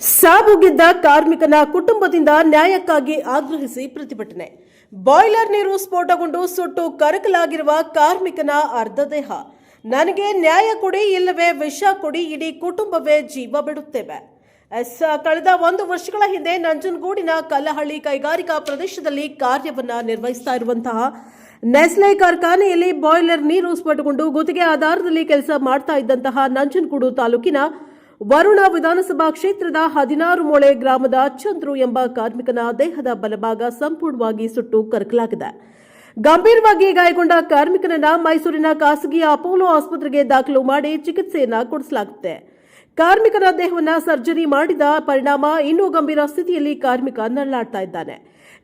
ಸಾವುಗಿದ್ದ ಕಾರ್ಮಿಕನ ಕುಟುಂಬದಿಂದ ನ್ಯಾಯಕ್ಕಾಗಿ ಆಗ್ರಹಿಸಿ ಪ್ರತಿಭಟನೆ. ಬಾಯ್ಲರ್ ನೀರು ಸ್ಫೋಟಗೊಂಡು ಸುಟ್ಟು ಕರಕಲಾಗಿರುವ ಕಾರ್ಮಿಕನ ಅರ್ಧ ದೇಹ ನನಗೆ ನ್ಯಾಯ ಕೊಡಿ ಇಲ್ಲವೇ ವಿಷ ಕೊಡಿ ಇಡೀ ಕುಟುಂಬವೇ ಜೀವ ಬಿಡುತ್ತೇವೆ. ಎಸ್, ಕಳೆದ ಒಂದು ವರ್ಷಗಳ ಹಿಂದೆ ನಂಜನಗೂಡಿನ ಕಲ್ಲಹಳ್ಳಿ ಕೈಗಾರಿಕಾ ಪ್ರದೇಶದಲ್ಲಿ ಕಾರ್ಯವನ್ನು ನಿರ್ವಹಿಸ್ತಾ ಇರುವಂತಹ ನೆಸ್ಲೆ ಕಾರ್ಖಾನೆಯಲ್ಲಿ ಬಾಯ್ಲರ್ ನೀರು ಸ್ಫೋಟಗೊಂಡು ಗುತ್ತಿಗೆ ಆಧಾರದಲ್ಲಿ ಕೆಲಸ ಮಾಡ್ತಾ ಇದ್ದಂತಹ ನಂಜನಗೂಡು ತಾಲೂಕಿನ ವರುಣ ವಿಧಾನಸಭಾ ಕ್ಷೇತ್ರದ ಹದಿನಾರು ಮೊಳೆ ಗ್ರಾಮದ ಚಂದ್ರು ಎಂಬ ಕಾರ್ಮಿಕನ ದೇಹದ ಬಲಭಾಗ ಸಂಪೂರ್ಣವಾಗಿ ಸುಟ್ಟು ಕರಕಲಾಗಿದೆ. ಗಂಭೀರವಾಗಿ ಗಾಯಗೊಂಡ ಕಾರ್ಮಿಕನನ್ನ ಮೈಸೂರಿನ ಖಾಸಗಿ ಅಪೋಲೋ ಆಸ್ಪತ್ರೆಗೆ ದಾಖಲು ಮಾಡಿ ಚಿಕಿತ್ಸೆಯನ್ನ ಕೊಡಿಸಲಾಗುತ್ತೆ. ಕಾರ್ಮಿಕನ ದೇಹವನ್ನು ಸರ್ಜರಿ ಮಾಡಿದ ಪರಿಣಾಮ ಇನ್ನೂ ಗಂಭೀರ ಸ್ಥಿತಿಯಲ್ಲಿ ಕಾರ್ಮಿಕ ನರಳಾಡ್ತಾ ಇದ್ದಾನೆ.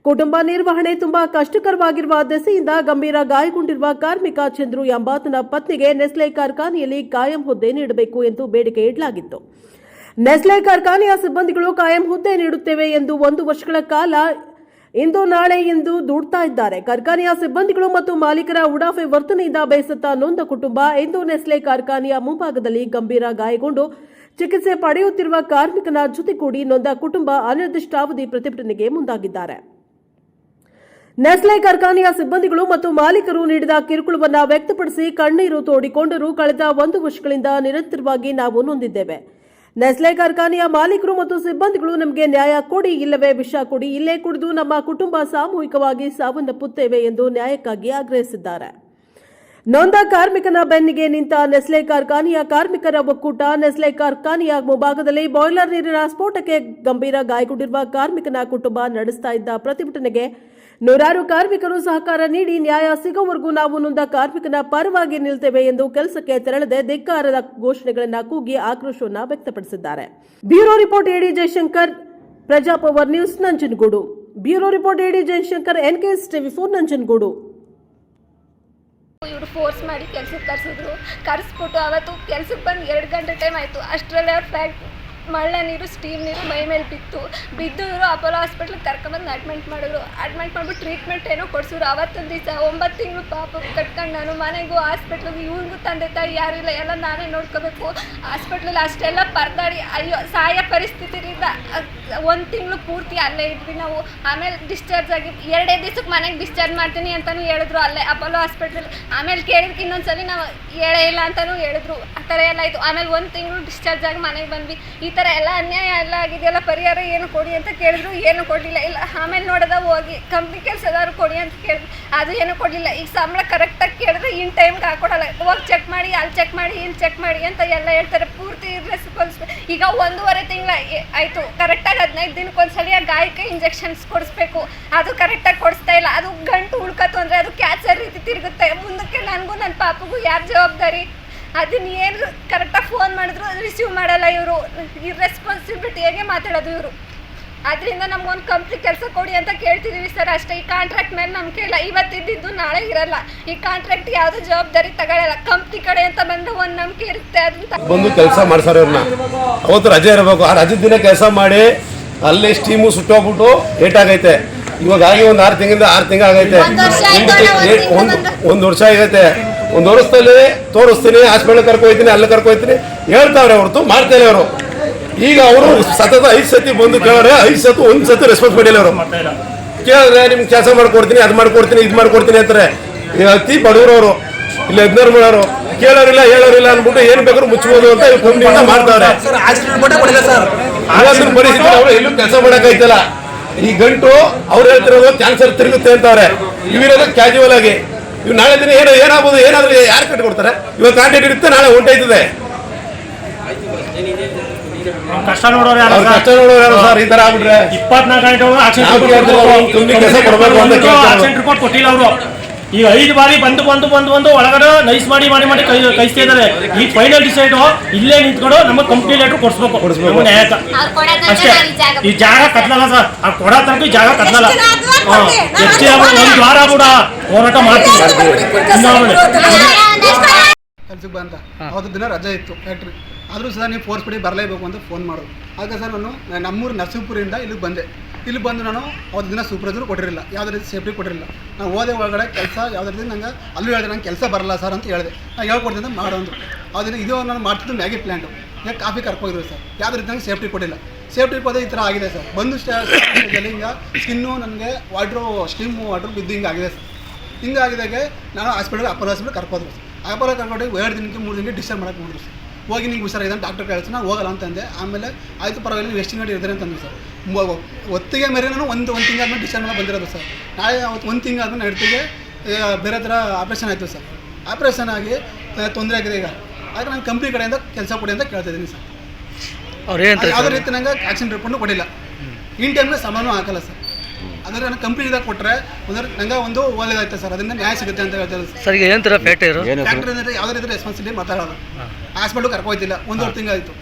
ಕುಟುಂಬ ನಿರ್ವಹಣೆ ತುಂಬಾ ಕಷ್ಟಕರವಾಗಿರುವ ದೆಸೆಯಿಂದ ಗಂಭೀರ ಗಾಯಗೊಂಡಿರುವ ಕಾರ್ಮಿಕ ಚಂದ್ರು ಎಂಬಾತನ ಪತ್ನಿಗೆ ನೆಸ್ಲೆ ಕಾರ್ಖಾನೆಯಲ್ಲಿ ಕಾಯಂ ಹುದ್ದೆ ನೀಡಬೇಕು ಎಂದು ಬೇಡಿಕೆ ಇಡಲಾಗಿತ್ತು. ನೆಸ್ಲೆ ಕಾರ್ಖಾನೆಯ ಸಿಬ್ಬಂದಿಗಳು ಕಾಯಂ ಹುದ್ದೆ ನೀಡುತ್ತೇವೆ ಎಂದು ಒಂದು ವರ್ಷಗಳ ಕಾಲ ಇಂದು ನಾಳೆ ಎಂದು ದೂಡ್ತಾ ಇದ್ದಾರೆ. ಕಾರ್ಖಾನೆಯ ಸಿಬ್ಬಂದಿಗಳು ಮತ್ತು ಮಾಲೀಕರ ಉಡಾಫೆ ವರ್ತನೆಯಿಂದ ಬೇಸತ್ತ ನೊಂದ ಕುಟುಂಬ ಇಂದು ನೆಸ್ಲೆ ಕಾರ್ಖಾನೆಯ ಮುಂಭಾಗದಲ್ಲಿ ಗಂಭೀರ ಗಾಯಗೊಂಡು ಚಿಕಿತ್ಸೆ ಪಡೆಯುತ್ತಿರುವ ಕಾರ್ಮಿಕನ ಜೊತೆಗೂಡಿ ನೊಂದ ಕುಟುಂಬ ಅನಿರ್ದಿಷ್ಟಾವಧಿ ಪ್ರತಿಭಟನೆಗೆ ಮುಂದಾಗಿದ್ದಾರೆ. ನೆಸ್ಲೆ ಕಾರ್ಖಾನೆಯ ಸಿಬ್ಬಂದಿಗಳು ಮತ್ತು ಮಾಲೀಕರು ನೀಡಿದ ಕಿರುಕುಳವನ್ನು ವ್ಯಕ್ತಪಡಿಸಿ ಕಣ್ಣೀರು ತೋಡಿಕೊಂಡರೂ ಕಳೆದ ಒಂದು ವರ್ಷಗಳಿಂದ ನಿರಂತರವಾಗಿ ನಾವು ನೊಂದಿದ್ದೇವೆ. ನೆಸ್ಲೆ ಕಾರ್ಖಾನೆಯ ಮಾಲೀಕರು ಮತ್ತು ಸಿಬ್ಬಂದಿಗಳು ನಮಗೆ ನ್ಯಾಯ ಕೊಡಿ, ಇಲ್ಲವೇ ವಿಷ ಕೊಡಿ, ಇಲ್ಲೇ ಕುಡಿದು ನಮ್ಮ ಕುಟುಂಬ ಸಾಮೂಹಿಕವಾಗಿ ಸಾವನ್ನಪ್ಪುತ್ತೇವೆ ಎಂದು ನ್ಯಾಯಕ್ಕಾಗಿ ಆಗ್ರಹಿಸಿದ್ದಾರೆ. ನೊಂದ ಕಾರ್ಮಿಕನ ಬೆನ್ನಿಗೆ ನಿಂತ ನೆಸ್ಲೆ ಕಾರ್ಖಾನೆಯ ಕಾರ್ಮಿಕರ ಒಕ್ಕೂಟ, ನೆಸ್ಲೆ ಕಾರ್ಖಾನೆಯ ಮುಂಭಾಗದಲ್ಲಿ ಬಾಯ್ಲರ್ ನೀರಿನ ಸ್ಫೋಟಕ್ಕೆ ಗಂಭೀರ ಗಾಯಗೊಂಡಿರುವ ಕಾರ್ಮಿಕನ ಕುಟುಂಬ ನಡೆಸ್ತಾ ಇದ್ದ ಪ್ರತಿಭಟನೆಗೆ ನೂರಾರು ಕಾರ್ಮಿಕರು ಸಹಕಾರ ನೀಡಿ ನ್ಯಾಯ ಸಿಗೋವರೆಗೂ ನಾವು ನೊಂದ ಕಾರ್ಮಿಕನ ಪರವಾಗಿ ನಿಲ್ತೇವೆ ಎಂದು ಕೆಲಸಕ್ಕೆ ತೆರಳದೆ ಧಿಕ್ಕಾರದ ಘೋಷಣೆಗಳನ್ನು ಕೂಗಿ ಆಕ್ರೋಶವನ್ನು ವ್ಯಕ್ತಪಡಿಸಿದ್ದಾರೆ. Bureau report A D Jayashankar Prajapower news, Nanjangud. Bureau report A D Jayashankar N K S TV four, Nanjangud. ಇವರು ಫೋರ್ಸ್ ಮಾಡಿ ಕೆಲ್ಸಕ್ಕೆ ಕರೆಸಿದ್ರು. ಕರೆಸ್ಬಿಟ್ಟು ಅವತ್ತು ಕೆಲ್ಸಕ್ಕೆ ಬಂದು ಎರಡು ಗಂಟೆ ಟೈಮ್ ಆಯಿತು. ಅಷ್ಟರಲ್ಲಿ ಅವ್ರ ಫ್ಯಾಕ್ಟ್ ಮಳ್ಳ ನೀರು ಸ್ಟೀಮ್ ನೀರು ಮೈ ಮೇಲೆ ಬಿತ್ತು. ಬಿದ್ದು ಇವರು ಅಪೋಲೋ ಹಾಸ್ಪಿಟ್ಲಿಗೆ ಕರ್ಕೊಂಬಂದು ಅಡ್ಮಿಟ್ ಮಾಡಿದ್ರು. ಅಡ್ಮಿಟ್ ಮಾಡಿಬಿಟ್ಟು ಟ್ರೀಟ್ಮೆಂಟ್ ಏನೋ ಕೊಡಿಸಿದ್ರು. ಅವತ್ತೊಂದು ದಿವಸ ಒಂಬತ್ತು ತಿಂಗಳು ಪಾಪ ಕಟ್ಕೊಂಡು ನಾನು ಮನೆಗೂ ಹಾಸ್ಪಿಟ್ಲಿಗೂ ಇವ್ರಿಗೂ ತಂದೆ ತಾಯಿ ಯಾರೂ ಎಲ್ಲ ನಾನೇ ನೋಡ್ಕೋಬೇಕು. ಹಾಸ್ಪಿಟ್ಲಲ್ಲಿ ಅಷ್ಟೆಲ್ಲ ಪರದಾಡಿ, ಅಯ್ಯೋ, ಸಾಯ ಪರಿಸ್ಥಿತಿಯಿಂದ ಒಂದು ತಿಂಗಳು ಪೂರ್ತಿ ಅಲ್ಲೇ ಇದ್ವಿ ನಾವು. ಆಮೇಲೆ ಡಿಸ್ಚಾರ್ಜ್ ಆಗಿ ಎರಡೇ ದಿವ್ಸಕ್ಕೆ ಮನೆಗೆ ಡಿಸ್ಚಾರ್ಜ್ ಮಾಡ್ತೀನಿ ಅಂತಲೂ ಹೇಳಿದ್ರು ಅಲ್ಲೇ ಅಪೋಲೋ ಹಾಸ್ಪಿಟ್ಲಲ್ಲಿ ಆಮೇಲೆ ಕೇಳಿದ್ಕೆ ಇನ್ನೊಂದ್ಸಲಿ ನಾವು ಹೇಳೇ ಇಲ್ಲ ಅಂತಲೂ ಹೇಳಿದ್ರು. ಆ ಥರ ಎಲ್ಲ ಆಯಿತು ಆಮೇಲೆ ಒಂದು ತಿಂಗಳು ಡಿಸ್ಚಾರ್ಜ್ ಆಗಿ ಮನೆಗೆ ಬಂದ್ವಿ. ಈ ಥರ ಎಲ್ಲ ಅನ್ಯಾಯ ಎಲ್ಲ ಆಗಿದೆಯಲ್ಲ, ಪರಿಹಾರ ಏನು ಕೊಡಿ ಅಂತ ಕೇಳಿದ್ರು, ಏನು ಕೊಡಲಿಲ್ಲ. ಇಲ್ಲ, ಆಮೇಲೆ ನೋಡದ ಹೋಗಿ ಕಂಪ್ನಿ ಕೆಲಸದವ್ರು ಕೊಡಿ ಅಂತ ಕೇಳಿದ್ರು. ಅದು ಏನು ಕೊಡಲಿಲ್ಲ. ಈಗ ಸಂಬಳ ಕರೆಕ್ಟಾಗಿ ಕೇಳಿದ್ರೆ ಇನ್ ಟೈಮ್ಗೆ ಹಾಕೊಡಲ್ಲ. ಹೋಗಿ ಚೆಕ್ ಮಾಡಿ, ಅಲ್ಲಿ ಚೆಕ್ ಮಾಡಿ, ಇಲ್ಲಿ ಚೆಕ್ ಮಾಡಿ ಅಂತ ಎಲ್ಲ ಹೇಳ್ತಾರೆ. ಪೂರ್ತಿ ರೆಸ್ಪಾನ್ಸ್ ಈಗ ಒಂದೂವರೆ ತಿಂಗಳ ಆಯಿತು. ಕರೆಕ್ಟಾಗಿ ಹದಿನೈದು ದಿನಕ್ಕೆ ಆ ಗಾಯಕ್ಕೆ ಇಂಜೆಕ್ಷನ್ಸ್ ಕೊಡಿಸ್ಬೇಕು. ಅದು ಕರೆಕ್ಟಾಗಿ ಕೊಡಿಸ್ತಾ ಇಲ್ಲ. ಅದು ಗಂಟು ಉಳ್ಕತ್ತು ಅಂದರೆ ಅದು ಕ್ಯಾಚರ್ ರೀತಿ ತಿರುಗುತ್ತೆ. ಮುಂದಕ್ಕೆ ನನಗೂ ನನ್ನ ಪಾಪಗೂ ಯಾರು ಜವಾಬ್ದಾರಿ? ಅದನ್ನ ಏನು ಮಾಡಿದ್ರು ರಿಸೀವ್ ಮಾಡಲ್ಲ ಇವರು. ಈ ರೆಸ್ಪಾನ್ಸಿಬಿಲಿಟಿ ಹೇಗೆ ಮಾತಾಡೋದು ಇವರು. ಅದರಿಂದ ನಮ್ಗೊಂದು ಕಂಪ್ನಿ ಕೆಲಸ ಕೊಡಿ ಅಂತ ಕೇಳ್ತಿದೀವಿ ಸರ್. ಅಷ್ಟೇ ಈ ಕಾಂಟ್ರಾಕ್ಟ್ ಮೇಲೆ ನಂಬಿಕೆ ಇಲ್ಲ. ಇವತ್ತಿದ್ದು ನಾಳೆ ಇರಲ್ಲ. ಈ ಕಾಂಟ್ರಾಕ್ಟ್ ಯಾವುದೇ ಜವಾಬ್ದಾರಿ ತಗೊಳ್ಳಲ್ಲ ಕಂಪ್ನಿ ಕಡೆ ಅಂತ ಬಂದು ಒಂದು ನಂಬಿಕೆ ಇರುತ್ತೆ. ಅದನ್ನ ಬಂದು ಕೆಲಸ ಮಾಡ್ಸಾರ ಇವ್ರನ್ನ. ಅವತ್ತು ರಜೆ ಇರಬೇಕು. ಆ ರಜೆ ದಿನ ಕೆಲಸ ಮಾಡಿ ಅಲ್ಲಿ ಸ್ಟೀಮು ಸುಟ್ಟೋಗ್ಬಿಟ್ಟು ಏಟ್ ಆಗೈತೆ. ಇವಾಗ ಆಗಿ ಒಂದು ಆರು ತಿಂಗಳಿಂದ ಆರು ತಿಂಗಳಾಗೈತೆ. ಒಂದು ಒಂದು ವರ್ಷ ಆಗೈತೆ. ಒಂದು ವರ್ಷದಲ್ಲಿ ತೋರಿಸ್ತೀನಿ ಹಾಸ್ಪಿಟಲ್ ಕರ್ಕೊಯ್ತೀನಿ ಅಲ್ಲೇ ಅಲ್ಲಿ ಕರ್ಕೊ ಹೋಗ್ತೀನಿ ಹೇಳ್ತಾವ್ರೆ ಹೊರತು ಇಲ್ಲ ಅವರು ಈಗ ಅವರು ಸತತ ಐದು ಸತಿ ಬಂದು ಕೇಳಿದ್ರೆ ಐದು ಸತಿ ಒಂದು ಸತಿ ರೆಸ್ಪಾನ್ಸ್ ಮಾಡಿಲ್ಲ ಅವರು ಕೇಳಿದ್ರೆ ನಿಮ್ಗೆ ಕೆಲಸ ಮಾಡ್ಕೊಡ್ತೀನಿ ಅದು ಮಾಡ್ಕೊಡ್ತೀನಿ ಇದು ಮಾಡ್ಕೊಡ್ತೀನಿ ಅಂತಾರೆ. ಅತಿ ಬಡವರವರು ಇಲ್ಲ ಹದಿನಾರು ಮಾಡೋರು ಕೇಳೋರಿಲ್ಲ ಹೇಳೋರಿಲ್ಲ ಅಂದ್ಬಿಟ್ಟು ಏನ್ ಬೇಕಾದ್ರೂ ಮುಚ್ಚಬಹುದು ಅಂತ ಈ ಕಂಪ್ನಿಯಿಂದ ಸರ್ ಹಾಗಾದ್ರೆ ಪರಿಸ್ಥಿತಿ ಅವರು ಎಲ್ಲೂ ಕೆಲಸ ಮಾಡೋಕ್ಕಾಯ್ತಲ್ಲ. ಈ ಗಂಟು ಅವ್ರು ಹೇಳ್ತಿರೋದು ಕ್ಯಾನ್ಸರ್ ತಿರುಗುತ್ತೆ ಅಂತವ್ರೆ ಇವಿರೋದು ಕ್ಯಾಜುವಲ್ ಆಗಿ. ಇವ್ ನಾಳೆ ದಿನ ಏನೋ ಏನಾಗ್ಬೋದು ಏನಾದ್ರೂ ಯಾರು ಕಟ್ಕೊಡ್ತಾರೆ ಇವಾಗ ಕಾಂಟ್ಯಾಕ್ಟ್ ಇರುತ್ತೆ ನಾಳೆ ಹೊಂಟೈತದೆ ಕಷ್ಟ ನೋಡೋರು ಯಾರು ಅವ್ರ ಕಷ್ಟ ನೋಡೋರು ಯಾರು ಸರ್? ಈ ತರ ಆಗ್ಬಿಟ್ರೆ ಇಪ್ಪತ್ನಾಲ್ಕು ಗಂಟೆ ಆಕ್ಷನ್ ನಾವು ಕೇಳ್ತೀವಿ, ಅವ್ರು ತುಂಬಿ ಕೆಲಸ ಕೊಡ್ಬೇಕು ಅಂತ ಕೇಳ್ತಾರೆ. ರಿಪೋರ್ಟ್ ಕೊಟ್ಟಿಲ್ಲ ಅವರು. ಈಗ ಐದು ಬಾರಿ ಬಂದು ಬಂದು ಬಂದು ಬಂದು ಒಳಗಡೆ ನೈಸ್ ಮಾಡಿ ಮಾಡಿ ಮಾಡಿ ಕೈ ಕೈಸ್ತಾ ಇದ್ದಾರೆ ಈ ಫೈನಲ್ ಡಿಸೈಡ್ ಇಲ್ಲೇ ನಿಂತ್ಕೊಂಡು ನಮ್ಮ ಕಂಪ್ನಿ ಲೆಟರ್ ಕೊಡಿಸ್ಬೇಕು. ಕೊಡಿಸ್ಬೇಕು. ಅಷ್ಟೇ. ಈ ಜಾಗ ಕತ್ಲಲ್ಲ ಸರ್. ಆ ಕೊಡೋ ತನಕ ಈ ಜಾಗ ಕತ್ಲಲ್ಲ ಎಷ್ಟು ಒಂದು ವಾರ ಕೂಡ ಹೋರಾಟ ಮಾಡ್ತೀವಿ. ಕೆಲ್ಸಕ್ಕೆ ಬಂತ ಅವತ್ತು ದಿನ ರಜೆ ಇತ್ತು ಫ್ಯಾಕ್ಟ್ರಿ ಆದರೂ ಸಹ ನೀವು ಫೋರ್ಸ್ ಪಡಿ ಬರಲೇಬೇಕು ಅಂತ ಫೋನ್ ಮಾಡೋದು ಆಗ ಸರ್ ನಾನು ನಮ್ಮೂರು ನರಸೀಪುರಿಂದ ಇಲ್ಲಿಗೆ ಬಂದೆ. ಇಲ್ಲಿ ಬಂದು ನಾನು ಅವತ್ತು ದಿನ ಸೂಪರ್ವೈಸರ್ ಕೊಟ್ಟಿರಲಿಲ್ಲ. ಯಾವುದೇ ರೀತಿ ಸೇಫ್ಟಿ ಕೊಟ್ಟಿರಲಿಲ್ಲ. ನಾನು ಹೋದೆ ಒಳಗಡೆ ಕೆಲಸ, ಯಾವುದೇ ರೀತಿ ನಂಗೆ ಅಲ್ಲೂ ಹೇಳಿದೆ, ನಂಗೆ ಕೆಲಸ ಬರಲ್ಲ ಸರ್ ಅಂತ ಹೇಳಿದೆ. ನಾನು ಹೇಳ್ಕೊಡ್ತೀನಿ ಅಂತ ಮಾಡೋದು ಅದರಿಂದ ಇದು ನಾನು ಮಾಡ್ತಿದ್ದು ಮ್ಯಾಗಿ ಪ್ಲ್ಯಾಂಟು ಯಾಕೆ ಕಾಫಿ ಕರ್ಕೋಗಿದ್ರು ಸರ್ ಯಾವುದೇ ರೀತಿ ನಂಗೆ ಸೇಫ್ಟಿ ಕೊಟ್ಟಿಲ್ಲ. ಸೇಫ್ಟಿ ಹೋದ ಈ ಥರ ಆಗಿದೆ ಸರ್ ಬಂದು ಸ್ಟೇಜಲ್ಲಿ ಹಿಂಗೆ ಸ್ಕಿನ್ನು ನನಗೆ ವಾಟ್ರು ಸ್ಟೀಮ್ ವಾಟ್ರು ಬಿದ್ದು ಹಿಂಗೆ ಆಗಿದೆ ಸರ್ ಹಿಂಗೆ ಆಗಿದಾಗೆ ನಾನು ಹಾಸ್ಪಿಟಲ್ ಅಪರ ಹಾಸ್ಪಿಟಲ್ ಕರ್ಕೋದ್ರು ಸರ್ ಅಪರ ಕರ್ಕೊಂಡು ಎರಡು ದಿನಕ್ಕೆ, ಮೂರು ದಿನಕ್ಕೆ ಡಿಸ್ಚಾರ್ಜ್ ಮಾಡೋಕೆ ಮಾಡಿದ್ರು ಸರ್ ಹೋಗಿ ನಿಂಗೆ ಹುಷಾರಾಗಿದೆ ಡಾಕ್ಟರ್ ಕೇಳಿದ್ರು ನಾನು ಹೋಗಲ್ಲ ಅಂತಂದೆ. ಆಮೇಲೆ ಆಯಿತು ಪರವಾಗಿಲ್ಲ, ನೀವು ಎಷ್ಟು ಇರ್ತಾರೆ ಅಂತಂದ್ರು ಸರ್ ಒತ್ತಿಗೆ ಮೇರೆ ನಾನು ಒಂದು ಒಂದು ತಿಂಗಳಾದ್ಮೇಲೆ ಡಿಸೈನ್ ಮಾಡಿ ಬಂದಿರೋದು ಸರ್. ನಾಳೆ ಅವತ್ತು ಒಂದು ತಿಂಗಳಾದ್ಮೇಲೆ ನಡ್ತಿಗೆ ಬೇರೆ ಥರ ಆಪ್ರೇಷನ್ ಆಯಿತು ಸರ್. ಆಪ್ರೇಷನ್ ಆಗಿ ತೊಂದರೆ ಆಗಿದೆ ಈಗ. ಆದರೆ ನಾನು ಕಂಪ್ನಿ ಕಡೆಯಿಂದ ಕೆಲಸ ಕೊಡಿ ಅಂತ ಕೇಳ್ತಾ ಇದ್ದೀನಿ ಸರ್. ಅವ್ರು ಏನು ಯಾವುದೇ ರೀತಿ ನಂಗೆ ಆಕ್ಷನ್ ರಿಪೋರ್ಟ್ನು ಕೊಡಿಲ್ಲ ಇನ್ ಟೈಮ್ನ ಸಮಾನು ಹಾಕಲ್ಲ ಸರ್. ಅಂದರೆ ನಾನು ಕಂಪ್ನಿದಾಗ ಕೊಟ್ಟರೆ ಒಂದ್ರೆ ನಂಗೆ ಒಂದು ಒಳ್ಳೆದಾಯ್ತು ಸರ್. ಅದರಿಂದ ನ್ಯಾಯ ಸಿಗುತ್ತೆ ಅಂತ ಹೇಳ್ತಾರೆ ಸರ್. ಸರ್ ಈಗ ಏನು ಥರ ಫ್ಯಾಕ್ಟ್ರಿ ಫ್ಯಾಕ್ಟ್ರಿ ಡಾಕ್ಟರ್ ಅಂದರೆ ಯಾವುದೇ ರೀತಿ ರೆಸ್ಪಾನ್ಸಿಬಿಲಿಟಿ ಮಾತಾಡೋದು. ಹಾಸ್ಪಿಟ್ಲು ಕರ್ಕೋಯ್ತಿಲ್ಲ ಒಂದೂವರೆ ತಿಂಗಳಾಯಿತು.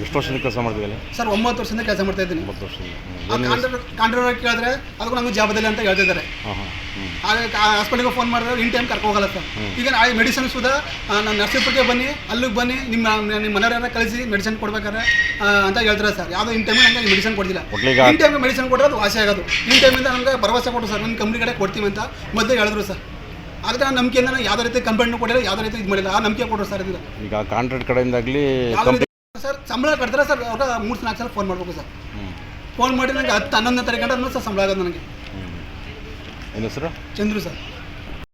ಎಷ್ಟು ವರ್ಷದಿಂದ ಕೆಲಸ ಮಾಡ್ತಿದ್ದೀನಿ ಸರ್ ಒಂಬತ್ತು ವರ್ಷದಿಂದ ಕೆಲಸ ಮಾಡ್ತಾ ಇದ್ದೀನಿ. ಒಂಬತ್ತು ವರ್ಷದಿಂದ. ಕಾಂಟ್ರಾಕ್ಟ್ ಕೇಳಿದ್ರೆ ಅದಕ್ಕೂ ನಂಗೆ ಜಾಬದಲ್ಲಿ ಅಂತ ಹೇಳ್ತಿದ್ದಾರೆ ಹಾಂ ಹಾಂ ಹ್ಞೂ ಹಾಗೆ ಹಾಸ್ಪಿಟಲ್ಗೆ ಫೋನ್ ಮಾಡಿದ್ರೆ ಇನ್ ಟೈಮ್ ಕರ್ಕೊ ಹೋಗಲ್ಲ ಸರ್. ಈಗ ಆ ಮೆಡಿಸಿನ್ ಸುದಾ ನಾನು ನರ್ಸಿಪುರಕ್ಕೆ ಬನ್ನಿ ಅಲ್ಲಿಗೆ ಬನ್ನಿ ನಿಮ್ಮ ನಿಮ್ಮ ಮನೆಯವರ ಕಳಿಸಿ ಮೆಡಿಸಿನ್ ಕೊಡ್ಬೇಕಾರೆ ಆ, ಅಂತ ಹೇಳ್ತಾರೆ ಸರ್. ಯಾವುದೋ ಇನ್ ಟೈಮ್ ನಂಗೆ ಮೆಡಿಸನ್ ಕೊಡ್ತಿಲ್ಲ ಒಟ್ಲಿಗ- ಇನ್ ಟೈಮ್ ಮೆಡಿಸಿನ್ ಕೊಟ್ಟರೆ ಅದು ವಾಸಿ ಆಗೋದು. ಇನ್ ಟೈಮಿಂದ ನಮ್ಗೆ ಭರವಸೆ ಕೊಟ್ಟು ಸರ್. ನಿಮ್ಮ ಕಂಪ್ನಿ ಕಡೆ ಕೊಡ್ತೀವಿ ಅಂತ ಮೊದಲು ಹೇಳಿದ್ರು ಸರ್. ಆದರೆ ಆ ನಂಬಿಕೆಯಿಂದ ನಾನು ಯಾವುದೇ ರೀತಿ ಕಂಪ್ಲೇಂಟ್ ಕೊಟ್ಟಿಲ್ಲ ಯಾವುದೇ ರೀತಿ ಇದು ಮಾಡಿಲ್ಲ. ಆ ನಂಬಿಕೆ ಕೊಟ್ಟರು ಸರ್ ಇದನ್ನ ಈಗ ಕಾಂಟ್ರಾಕ್ಟ್ ಕಡೆಯಿಂದಾಗಲಿ ರೀತಿ ಸರ್ ಸಂಬಳ ಕಟ್ತಾರೆ ಸರ್ ಅವ್ರಿಗೆ ಮೂರು ನಾಲ್ಕು ಸಲ ಫೋನ್ ಮಾಡಬೇಕು ಸರ್. ಫೋನ್ ಮಾಡಿ ನನಗೆ ಹತ್ತು ಹನ್ನೊಂದನೇ ತಾರೀಕು ಗಂಟೆ ಸರ್ ಸಂಬಳ ಆಗೋದು ನನಗೆ. ಏನು ಹೆಸರು? ಚಂದ್ರು ಸರ್.